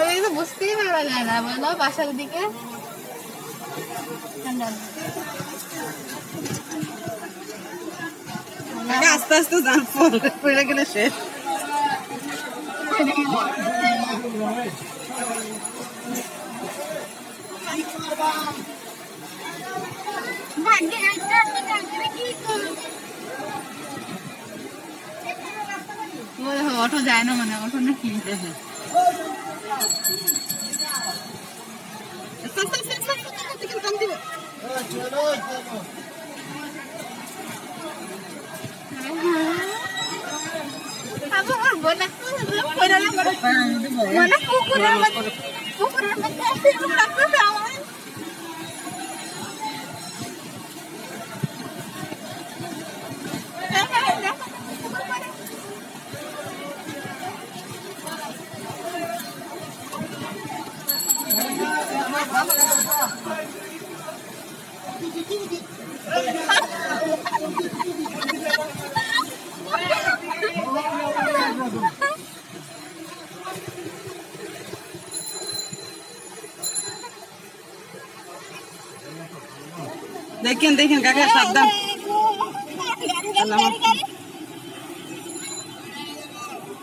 ওই তো বুঝতেই পারা যায় না বলো বাসার দিকে? আস্তে আস্তে যান পড়ে গেলে শেষ। ভাগ্যে একটা একটা কি করব? অটো যায় না মানে অটো না কি? আমার মানে পুকুরের মধ্যে পুকুরের মধ্যে দেখেন দেখেন কাকা সাবধান।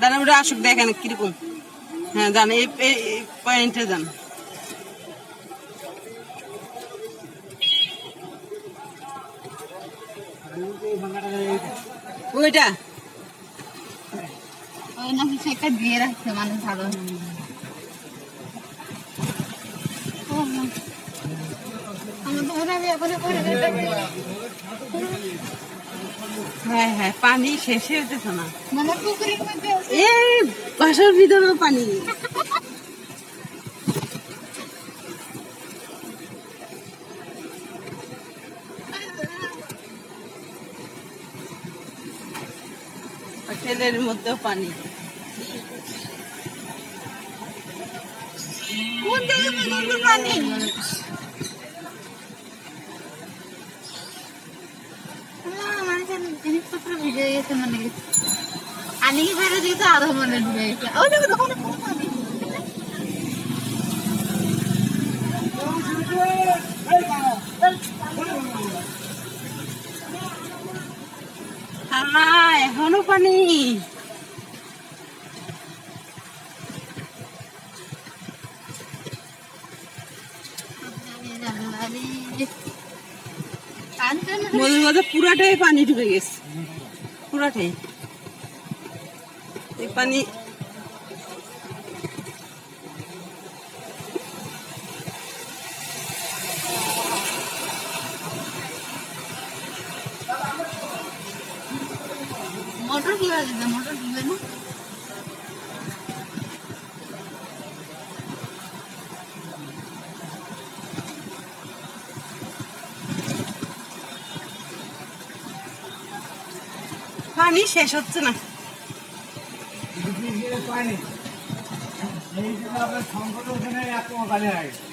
দাঁড়া ওটা আসুক দেখেন কীরকম। হ্যাঁ এই এই পয়েন্টে যান। ওইটা? ওই না কিছু একটা দিয়ে রাখছে মানুষ ভালো আমার তো হয় হ্যাঁ হ্যাঁ পানি শেষে হতেছে না। মানে পুকুরের মধ্যে এই বাসার ভিতরেও পানি। জায়গায় মধ্যে পানি। জিনিসপত্র ভিজে গেছে মানে আনি বেড়ে দিয়ে তো আরও মনে ঢুকে গেছে দেখো দোকানে পুরো পানি হ্যাঁ এখনও পানি। মধ্যে মধ্যে পুরাটাই পানি ঢুকে গেছে। পুরাটাই। এই পানি পানি শেষ হচ্ছে না।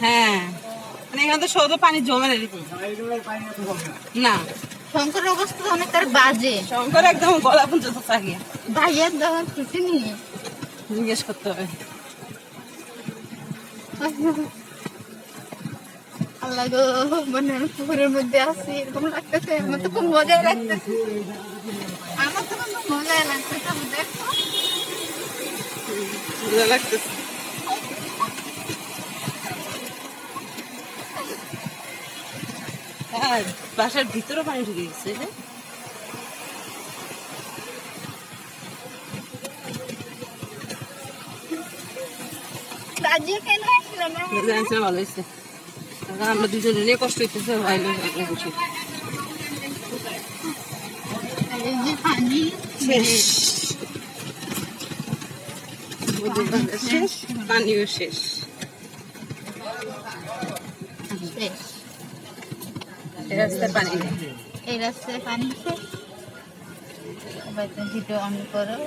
হ্যাঁ। মানে এখানে তো সৌদ পানি জমে না। শঙ্করের অবস্থা অনেক তার বাজে। শঙ্কর একদম গলা পর্যন্ত থাকে ভাইয়ের দেওয়ার কিছু নেই জিজ্ঞেস করতে হবে। আল্লাহ গো মানে আমি পুকুরের মধ্যে আছি এরকম লাগতেছে আমার তো খুব মজাই লাগতেছে। আমার তো খুব মজাই লাগতেছে দেখো। মজা লাগতেছে। বাসার ভিতরে পানি ঢুকে গেছে ভালো হয়েছে। আমরা দুজনে নিয়ে কষ্ট হইতেছে ভাইলো শেষ? পানিও শেষ। শেষ। এই রাস্তায় পানি। এই রাস্তায় পানি। ভিডিও অন করো।